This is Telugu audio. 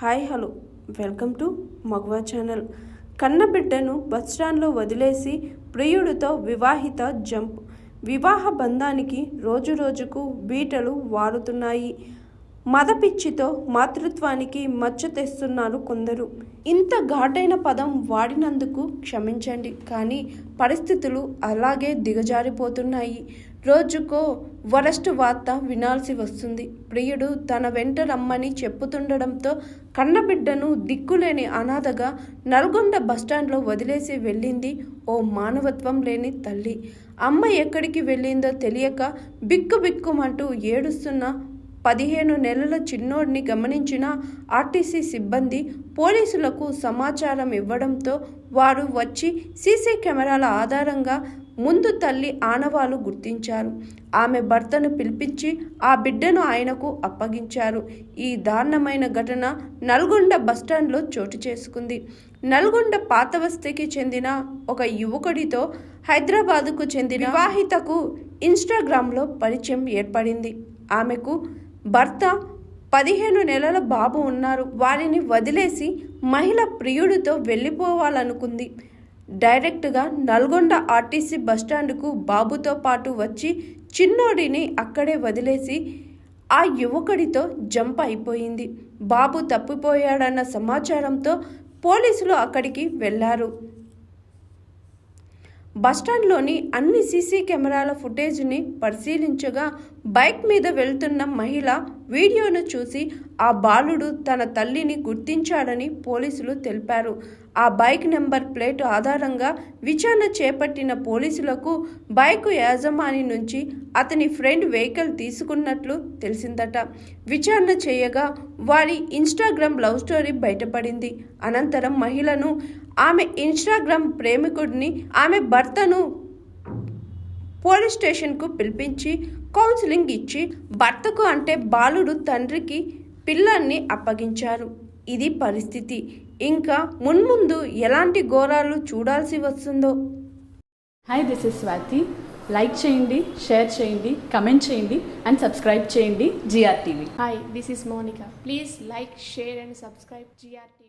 Hi hello. వెల్కమ్ టు మగవా ఛానల్. కన్నబిడ్డను బస్టాండ్లో వదిలేసి ప్రియుడితో వివాహిత జంప్. వివాహ బంధానికి రోజు రోజుకు బీటలు వారుతున్నాయి. మదపిచ్చితో మాతృత్వానికి మచ్చ తెస్తున్నారు కొందరు. ఇంత ఘాటైన పదం వాడినందుకు క్షమించండి కానీ పరిస్థితులు అలాగే దిగజారిపోతున్నాయి. రోజుకో వరస్ట్ వార్త వినాల్సి వస్తుంది. ప్రియుడు తన వెంట రమ్మని చెప్పుతుండడంతో కన్నబిడ్డను దిక్కులేని అనాథగా నల్గొండ బస్టాండ్లో వదిలేసి వెళ్ళింది ఓ మానవత్వం లేని తల్లి. అమ్మ ఎక్కడికి వెళ్ళిందో తెలియక బిక్కు బిక్కుమంటూ ఏడుస్తున్న పదిహేను నెలల చిన్నోడిని గమనించిన ఆర్టీసీ సిబ్బంది పోలీసులకు సమాచారం ఇవ్వడంతో వారు వచ్చి సీసీ కెమెరాల ఆధారంగా ముందు తల్లి ఆనవాలు గుర్తించారు. ఆమె భర్తను పిలిపించి ఆ బిడ్డను ఆయనకు అప్పగించారు. ఈ దారుణమైన ఘటన నల్గొండ బస్టాండ్లో చోటు చేసుకుంది. నల్గొండ పాతవస్తికి చెందిన ఒక యువకుడితో హైదరాబాదుకు చెందిన వివాహితకు ఇన్స్టాగ్రామ్లో పరిచయం ఏర్పడింది. ఆమెకు భర్త పదిహేను నెలల బాబు ఉన్నారు. వారిని వదిలేసి మహిళ ప్రియుడితో వెళ్ళిపోవాలనుకుంది. డైరెక్ట్గా నల్గొండ ఆర్టీసీ బస్టాండ్కు బాబుతో పాటు వచ్చి చిన్నోడిని అక్కడే వదిలేసి ఆ యువకుడితో జంప్ అయిపోయింది. బాబు తప్పిపోయాడన్న సమాచారంతో పోలీసులు అక్కడికి వెళ్ళారు బస్టాండ్లోని అన్ని సీసీ కెమెరాల ఫుటేజ్ని పరిశీలించగా బైక్ మీద వెళ్తున్న మహిళ వీడియోను చూసి ఆ బాలుడు తన తల్లిని గుర్తించాడని పోలీసులు తెలిపారు. ఆ బైక్ నెంబర్ ప్లేట్ ఆధారంగా విచారణ చేపట్టిన పోలీసులకు బైక్ యాజమాని నుంచి అతని ఫ్రెండ్ వెహికల్ తీసుకున్నట్లు తెలిసిందట. విచారణ చేయగా వారి ఇన్స్టాగ్రామ్ లవ్ స్టోరీ బయటపడింది. అనంతరం మహిళను ఆమె ఇన్స్టాగ్రామ్ ప్రేమికుడిని ఆమె భర్తను పోలీస్ స్టేషన్కు పిలిపించి కౌన్సిలింగ్ ఇచ్చి భర్తకు అంటే బాలుడు తండ్రికి పిల్లల్ని అప్పగించారు. ఇది పరిస్థితి. ఇంకా మున్ముందు ఎలాంటి ఘోరాలు చూడాల్సి వస్తుందో? Hi this is Swathi like చేయండి షేర్ చేయండి కమెంట్ చేయండి అండ్ సబ్స్క్రైబ్ చేయండి GR TV Hi, this is Monica. Please like, share, and subscribe GRT.